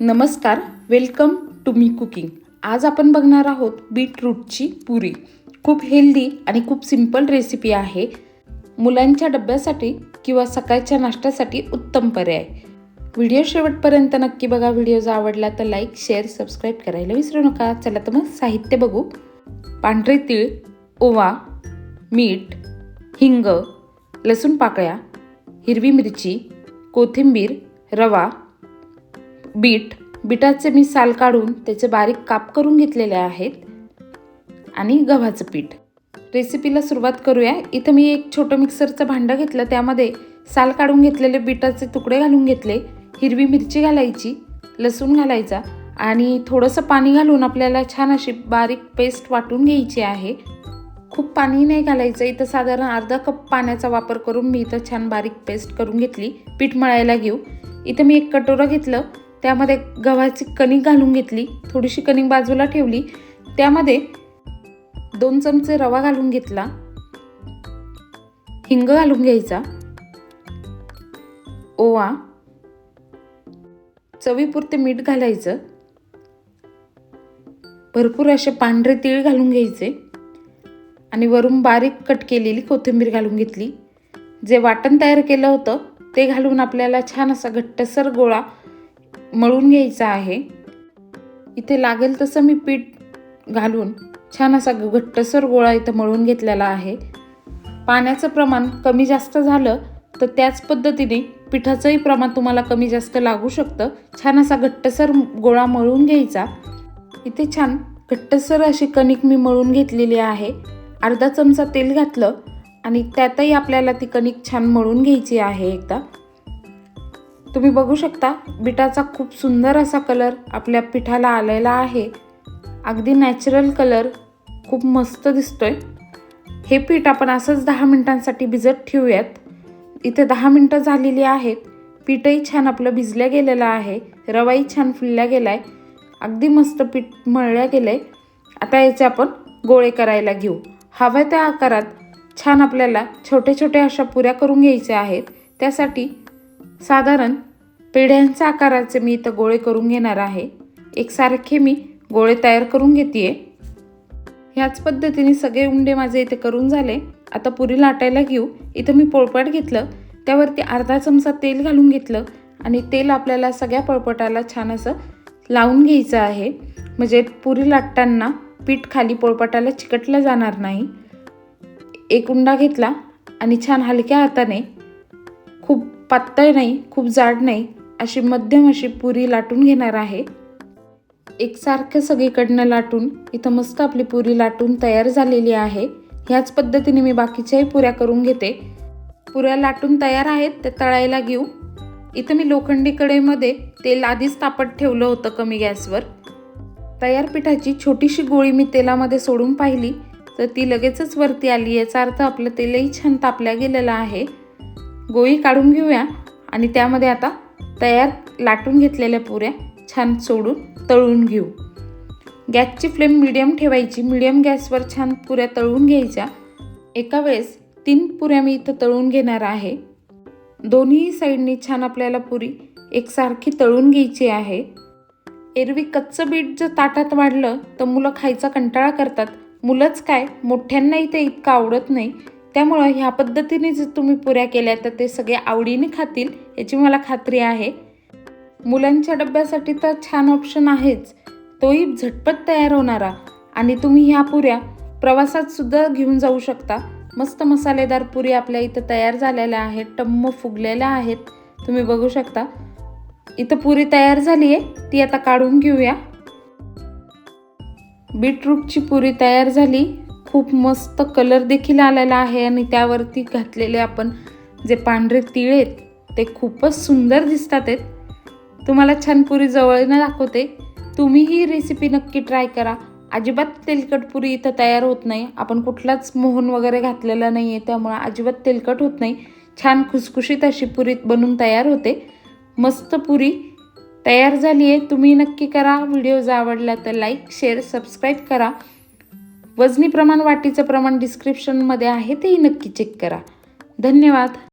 नमस्कार welcome to me cooking आज आपण बघणार आहोत बीटरूटची पुरी. खूप हेल्दी आणि खूप सिंपल रेसिपी आहे. मुलांच्या डब्यासाठी किंवा सकाळच्या नाश्त्यासाठी उत्तम पर्याय. व्हिडिओ शेवटपर्यंत नक्की बघा. व्हिडिओ जर आवडला तर लाईक शेअर सबस्क्राईब करायला विसरू नका. चला तर मग साहित्य बघू. पांढरे तीळ ओवा मीठ हिंग लसूण पाकळ्या हिरवी मिरची कोथिंबीर रवा बीट बिटाचे मी साल काढून त्याचे बारीक काप करून घेतलेले आहेत आणि गव्हाचं पीठ. रेसिपीला सुरुवात करूया. इथं मी एक छोटं मिक्सरचं भांडं घेतलं. त्यामध्ये साल काढून घेतलेले बिटाचे तुकडे घालून घेतले. हिरवी मिरची घालायची लसूण घालायचा आणि थोडंसं पाणी घालून आपल्याला छान अशी बारीक पेस्ट वाटून घ्यायची आहे. खूप पाणी नाही घालायचं. इथं साधारण अर्धा कप पाण्याचा वापर करून मी इथं छान बारीक पेस्ट करून घेतली. पीठ मळायला घेऊ. इथं मी एक कटोरं घेतलं. त्यामध्ये गव्हाची कणिक घालून घेतली थोडीशी कणिक बाजूला ठेवली त्यामध्ये दोन चमचे रवा घालून घेतला हिंग घालून घ्यायचा ओवा चवीपुरते मीठ घालायचं भरपूर असे पांढरे तीळ घालून घ्यायचे आणि वरून बारीक कट केलेली कोथिंबीर घालून घेतली. जे वाटण तयार केलं होतं ते घालून आपल्याला छान असा घट्टसर गोळा मळून घ्यायचा आहे. इथे लागेल तसं मी पीठ घालून छान असा घट्टसर गोळा इथं मळून घेतलेला आहे. पाण्याचं प्रमाण कमी जास्त झालं तर त्याच पद्धतीने पिठाचंही प्रमाण तुम्हाला कमी जास्त लागू शकतं. छान असा घट्टसर गोळा मळून घ्यायचा. इथे छान घट्टसर अशी कणिक मी मळून घेतलेली आहे. अर्धा चमचा तेल घातलं आणि त्यातही आपल्याला ती कणिक छान मळून घ्यायची आहे एकदा. तुम्ही बघू शकता बिटाचा खूप सुंदर असा कलर आपल्या पिठाला आलेला आहे. अगदी नॅचरल कलर खूप मस्त दिसतोय. हे पीठ आपण असंच दहा मिनिटांसाठी भिजत ठेवूयात. इथे दहा मिनटं झालेली आहेत. पीठही छान आपलं भिजलं गेलेलं आहे. रवाही छान फुलल्या गेला आहे अगदी मस्त पीठ मळल्या गेलं आहे आता याचे आपण गोळे करायला घेऊ. हव्या त्या आकारात छान आपल्याला छोटे छोटे अशा पुऱ्या करून घ्यायच्या आहेत. त्यासाठी साधारण पेढ्यांच्या आकाराचे मी इथं गोळे करून घेणार आहे. एकसारखे मी गोळे तयार करून घेते ह्याच पद्धतीने सगळे उंडे माझे इथे करून झाले. आता पुरी लाटायला घेऊ. इथं मी पोळपाट घेतलं. त्यावरती अर्धा चमचा तेल घालून घेतलं आणि तेल आपल्याला सगळ्या पोळपटाला छान असं लावून घ्यायचं आहे. म्हणजे पुरी लाटताना पीठ खाली पोळपाटाला चिकटलं जाणार नाही. एक उंडा घेतला आणि छान हलक्या हाताने पातळ नाही खूप जाड नाही अशी मध्यम अशी पुरी लाटून घेणार आहे. एकसारखं सगळीकडनं लाटून इथं मस्त आपली पुरी लाटून तयार झालेली आहे. ह्याच पद्धतीने मी बाकीच्याही पुऱ्या करून घेते. पुऱ्या लाटून तयार आहेत त्या तळायला घेऊ. इथं मी लोखंडी कडेमध्ये तेल आधीच तापत ठेवलं होतं कमी गॅसवर. तयार पिठाची छोटीशी गोळी मी तेलामध्ये सोडून पाहिली तर ती लगेचच वरती आली याचा अर्थ आपलं तेलही छान तापल्या गेलेलं आहे. गोळी काढून घेऊया आणि त्यामध्ये आता तयार लाटून घेतलेल्या पुऱ्या छान सोडून तळून घेऊ. गॅसची फ्लेम मिडियम ठेवायची. मिडियम गॅसवर छान पुऱ्या तळून घ्यायच्या. एका वेळेस तीन पुऱ्या मी इथं तळून घेणार आहे. दोन्ही साईडनी छान आपल्याला पुरी एकसारखी तळून घ्यायची आहे. एरवी कच्चं बीट जर ताटात वाढलं तर मुलं खायचा कंटाळा करतात. मुलंच काय? मोठ्यांनाही ते इतकं आवडत नाही. त्यामुळं ह्या पद्धतीने जर तुम्ही पुऱ्या केल्या तर ते सगळे आवडीने खातील याची मला खात्री आहे. मुलांच्या डब्यासाठी तर छान ऑप्शन आहेच. तोही झटपट तयार होणारा आणि तुम्ही ह्या पुऱ्या प्रवासात सुद्धा घेऊन जाऊ शकता. मस्त मसालेदार पुरी आपल्या इथं तयार झालेल्या आहेत टम्म फुगलेल्या आहेत. तुम्ही बघू शकता. इथं पुरी तयार झाली आहे ती आता काढून घेऊया. बीटरूटची पुरी तयार झाली. खूप मस्त कलर देखील आलेला आहे आणि त्यावरती घातलेले आपण जे पांढरे तीळ आहेत ते खूपच सुंदर दिसतात आहेत. तुम्हाला छान पुरी जवळनं दाखवते. तुम्ही ही रेसिपी नक्की ट्राय करा. अजिबात तेलकट पुरी इथं तयार होत नाही. आपण कुठलाच मोहन वगैरे घातलेला नाही आहे त्यामुळं अजिबात तेलकट होत नाही. छान खुसखुशीत अशी पुरी बनून तयार होते. मस्त पुरी तयार झाली आहे तुम्ही नक्की करा. व्हिडिओ जर आवडला तर लाईक शेअर सबस्क्राईब करा. वजनी प्रमाण वाटीचं प्रमाण डिस्क्रिप्शनमध्ये आहे तेही नक्की चेक करा. धन्यवाद.